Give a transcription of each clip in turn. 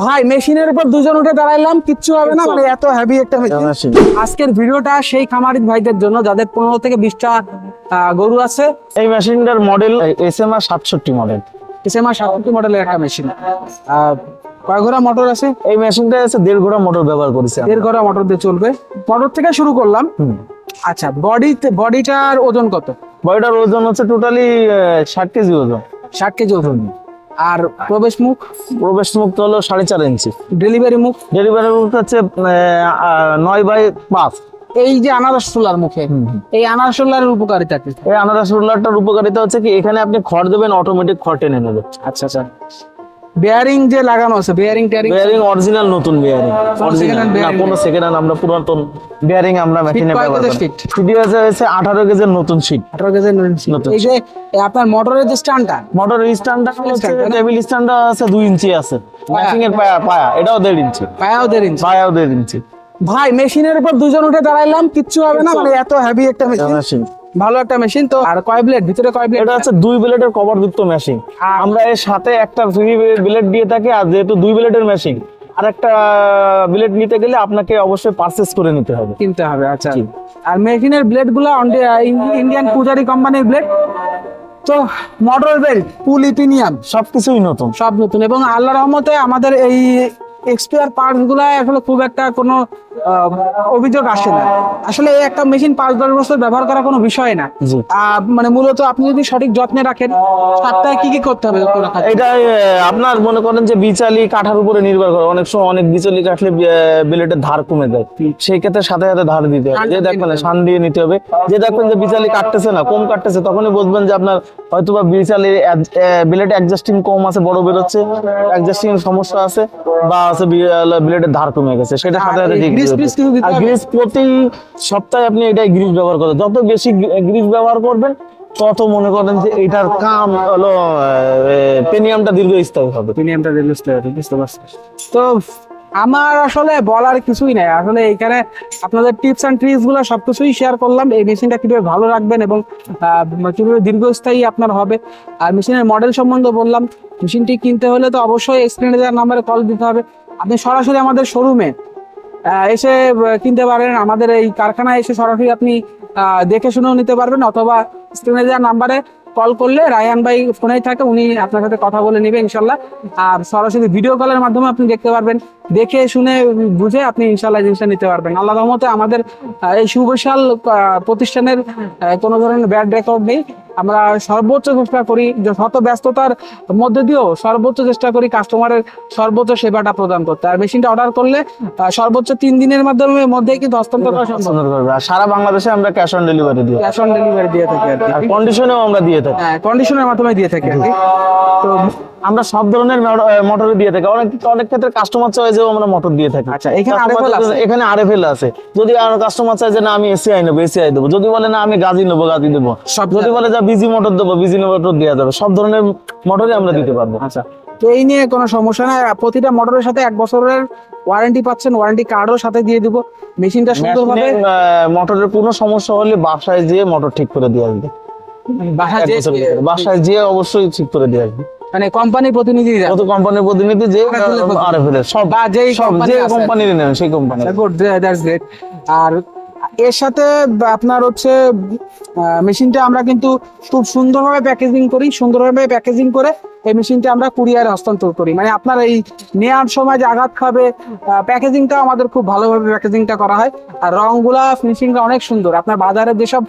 ভাই মেশিনের উপর দুজন উঠে দাঁড়াইলাম কিচ্ছু হবে না মানে এত হেভি একটা মেশিন আজকের ভিডিওটা সেই খামারি ভাইদের জন্য যাদের পনেরো থেকে বিশটা গরু আছে। এই মেশিনটার মডেল এস এম আর সাতষট্টি মডেল এসএমআ সাতষট্টি মডেলের একটা মেশিন কয় ঘোড়া মোটর আছে? এই মেশিনটা আছে দেড় ঘোড়া মোটর ব্যবহার করেছে দেড় ঘোড়া মোটর দিয়ে চলবে। মোটর থেকে শুরু করলাম। আচ্ছা বডিতে বডিটার ওজন কত? বডিটার ওজন হচ্ছে টোটালি ষাট কেজি ওজন। ষাট কেজি ওজন। আর প্রবেশ মুখ? প্রবেশ মুক্ত হলো সাড়ে চার ইঞ্চি। ডেলিভারি মুখ? ডেলিভারি মুখ হচ্ছে নয় বাই পাঁচ। এই যে আনারস সোলার মুখে এই আনারস সোলারের উপকারিতা কি? এই আনারস রোলারটার উপকারিতা হচ্ছে কি এখানে আপনি খড় দেবেন অটোমেটিক খড় টেনে নেবে আচ্ছা আচ্ছা। বেয়ারিং যে লাগানো আছে বেয়ারিং টেয়ারিং বেয়ারিং অরিজিনাল নতুন বেয়ারিং অরিজিনাল না কোনো সেকেন্ড হ্যান্ড আমরা পুরাতন বেয়ারিং আমরা মেশিনে ব্যবহার করি? আছে হচ্ছে আঠারো কেজির নতুন সিট আঠারো কেজি নতুন। এই যে আপনার মোটরের যে স্ট্যান্ডটা মোটর স্ট্যান্ডটা হচ্ছে? টেবিল স্ট্যান্ডটা আছে দুই ইঞ্চি আছে। মেশিং এর পায়া পায়া। এটাও দেড় ইঞ্চি। পায়াও দেড় ইঞ্চি। পায়াও দেড় ইঞ্চি। ভাই মেশিনের উপর দুজন উঠে দাঁড়াইলাম কিচ্ছু হবে না মানে এত হেভি একটা মেশিন ভালো একটা মেশিন তো আর কয় ব্লেড ভিতরে কয় ব্লেড এটা হচ্ছে দুই ব্লেডের কভার যুক্ত মেশিন আমরা এর সাথে একটা ফ্রি ব্লেড দিয়ে থাকি আর যেহেতু দুই ব্লেডের মেশিন আর একটা ব্লেড নিতে গেলে আপনাকে অবশ্যই পারচেস করে নিতে হবে। কিনতে হবে আচ্ছা। আর মেশিনের ব্লেডগুলো ইন্ডিয়ান পূজারি কোম্পানির ব্লেড তো মোটর বেল্ট ফুল ইপিনিয়াম সবকিছুই নতুন। সব নতুন। এবং আল্লাহ রহমতে আমাদের এই এক্সপিয়ার পার্টসগুলো আসলে খুব একটা কোনো অভিযোগ আসে না। আসলে এই একটা মেশিন পাঁচ দশ বছর ব্যবহার করা কোনো বিষয় না। মানে মূলত আপনি যদি সঠিক যত্নে রাখেন সপ্তাহে কি কি করতে হবে? এটা আপনার মনে করেন যে বিচালি কাঠার উপরে নির্ভর করে। অনেক সময় অনেক বিচালি কাটলে বিলেটের ধার কমে যায়। সেই ক্ষেত্রে সাথে সাথে ধার দিতে হবে। যে দেখবেন সান দিয়ে নিতে হবে। যে দেখবেন যে বিচালি কাটতেছে না কম কাটতেছে তখনই বুঝবেন যে আপনার হয়তো বা বিচালি বিলেট অ্যাডজাস্টিং কম আছে বড় বেরোচ্ছে অ্যাডজাস্টিং সমস্যা আছে বা আছে বিলেটের ধার কমে গেছে। সেটা সাথে সাথে কিছু দিতে আর গ্রিস প্রতি সপ্তাহে আপনি এটাই গ্রিস ব্যবহার করেন যত বেশি গ্রিস ব্যবহার করবেন তত মনে করেন যে এটার কাম হলো পেনিয়ামটা দীর্ঘস্থায়ী হবে। বুঝতে হবে বুঝতে পারছি তো আমার আসলে বলার কিছুই নাই। আসলে এখানে আপনাদের টিপস অ্যান্ড ট্রিক্সগুলো সবকিছুই শেয়ার করলাম। এই মেশিনটা কীভাবে ভালো রাখবেন এবং কীভাবে দীর্ঘস্থায়ী আপনার হবে। আর মেশিনের মডেল সম্বন্ধে বললাম। মেশিনটি কিনতে হলে তো অবশ্যই দেওয়ার নাম্বারে কল দিতে হবে। আপনি সরাসরি আমাদের শোরুমে এসে কিনতে পারেন। আমাদের এই কারখানায় এসে সরাসরি আপনি দেখে শুনেও নিতে পারবেন। অথবা স্ক্রিনে দেওয়ার নাম্বারে কল করলে রায়ান ভাই ফোনেই থাকে, উনি আপনার সাথে কথা বলে নেবে ইনশাল্লাহ। আর সরাসরি ভিডিও কলের মাধ্যমে আপনি দেখতে পারবেন। দেখে, শুনে, বুঝে আপনি ইনশাল্লাহ জিনিসটা নিতে পারবেন। আল্লাহ রহমতে আমাদের এই সুবিশাল প্রতিষ্ঠানের কোনো ধরনের ব্যাড রেকর্ড নেই। আমরা সর্বোচ্চ চেষ্টা করি যে শত ব্যস্ততার মধ্যে দিয়েও সর্বোচ্চ চেষ্টা করি কাস্টমারের সর্বোচ্চ সেবাটা প্রদান করতে। আর মেশিনটা অর্ডার করলে সর্বোচ্চ তিন দিনের মাধ্যমে মধ্যেই কিন্তু হস্তান্তর করা সম্ভব। করবে আর সারা বাংলাদেশে আমরা ক্যাশ অন ডেলিভারি দিই ক্যাশ অন ডেলিভারি দিয়ে থাকি আর কন্ডিশনেও আমরা দিয়ে থাকি। হ্যাঁ কন্ডিশনের মাধ্যমে দিয়ে থাকি আর কি। তো আমরা সব ধরনের মোটর দিয়ে থাকি। অনেক অনেক ক্ষেত্রে কাস্টমার চয়েসেও আমরা মোটর দিয়ে থাকি। আচ্ছা, এখানে RFL আছে? এখানে আরএফএল আছে। যদি আর কাস্টমার চায় যে না আমি এসিআই নেব এসিআই দেবো। যদি বলে না আমি গাজি নেব গাজি দেবো। সব যদি বলে যে বিজি মোটর দেবো বিজি মোটর দেওয়া যাবে। সব ধরনের মোটরই আমরা দিতে পারব। আচ্ছা তো এই নিয়ে কোনো সমস্যা নাই। প্রতিটা মোটরের সাথে এক বছরের ওয়ারেন্টি পাচ্ছেন ওয়ারেন্টি কার্ডও সাথে দিয়ে দিব। মেশিনটা সুন্দরভাবে মোটরের কোনো সমস্যা হলে বাসায় যেয়ে মোটর ঠিক করে দিয়ে আসবে। যে। বাসায় যেয়ে অবশ্যই ঠিক করে দিয়ে আসবে। মানে কোম্পানির প্রতিনিধি কত কোম্পানির প্রতিনিধি? যে আরএফএল সব বা যেই সব যে। কোম্পানির নেন সেই কোম্পানি দ্যাটস গ্রেট আর এর সাথে আপনার হচ্ছে মেশিনটা আমরা কিন্তু খুব সুন্দরভাবে প্যাকেজিং করি সুন্দরভাবে প্যাকেজিং করে এই মেশিনটা আমরা কুরিয়ারে হস্তান্তর করি। মানে আপনার এই নেওয়ার সময় যে আঘাত খাবে প্যাকেজিংটা আমাদের খুব ভালোভাবে প্যাকেজিংটা করা হয়। আর রংগুলা ফিনিশিংটা অনেক সুন্দর। আপনার বাজারে যেসব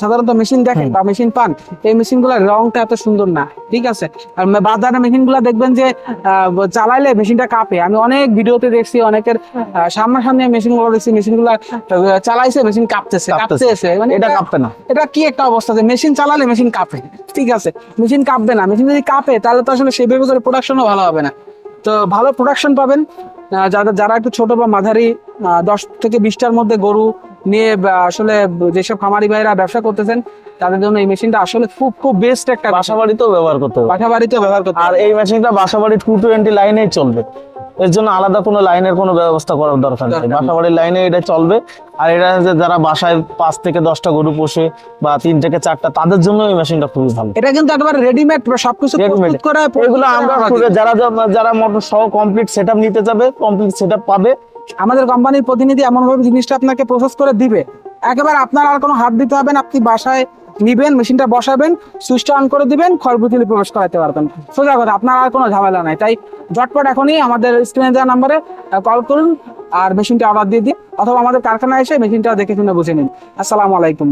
সাধারণত মেশিন দেখেন বা মেশিন পান এই মেশিনগুলোর রংটা এত সুন্দর না ঠিক আছে? আর বাজারে মেশিনগুলো দেখবেন যে চালাইলে মেশিনটা কাঁপে। আমি অনেক ভিডিওতে দেখছি অনেকের সামনাসামনি মেশিনগুলো দেখছি মেশিনগুলো চালাইছে মেশিন কাঁপতেছে কাঁপতেছে। মানে এটা কাঁপবে না। এটা কি একটা অবস্থা যে মেশিন চালালে মেশিন কাঁপে ঠিক আছে? মেশিন কাঁপবে না। মেশিন যদি কাঁপে তাহলে তো আসলে সেই করে প্রোডাকশনও ভালো হবে না। তো ভালো প্রোডাকশন পাবেন। যাদের যারা একটু ছোট বা মাঝারি দশ থেকে বিশটার মধ্যে গরু নিয়ে আসলে যেসব খামারি ভাইরা ব্যবসা করতেছেন তাদের জন্য এই মেশিনটা আসলে খুব খুব বেস্ট একটা বাসা বাড়িতেও ব্যবহার করতে হবে বাসা বাড়িতেও ব্যবহার করতে আর এই মেশিনটা বাসা বাড়ি টু টোয়েন্টি লাইনেই চলবে। এর জন্য আলাদা কোনো লাইনের কোনো ব্যবস্থা করার দরকার নেই। দরকার নেই। বাসা বাড়ির লাইনে এটা চলবে। আর এটা যে যারা বাসায় পাঁচ থেকে দশটা গরু পোষে বা তিন থেকে চারটা তাদের জন্য এই মেশিনটা খুবই ভালো। এটা কিন্তু একবার রেডিমেড সবকিছু। প্রস্তুত করে এগুলো আমরা যারা যারা- মোটর সহ কমপ্লিট সেটআপ নিতে যাবে কমপ্লিট সেটআপ পাবে। আমাদের কোম্পানির প্রতিনিধি এমন ভাবে জিনিসটা আপনাকে প্রসেস করে দিবে। একেবারে আপনার আর কোনো হাত দিতে হবে না আপনি বাসায় নিবেন, মেশিনটা বসাবেন, সুইচটা অন করে দিবেন খড়পুতিলি প্রবেশ করাতে পারবেন। সোজা কথা, আপনার আর কোনো ঝামেলা নাই। তাই ঝটপট এখনই আমাদের স্ক্রিনে দেওয়া নাম্বারে কল করুন আর মেশিনটা অর্ডার দিয়ে দিন। অথবা আমাদের কারখানায় এসে মেশিনটা দেখে শুনে বুঝে নিন। আসসালামু আলাইকুম।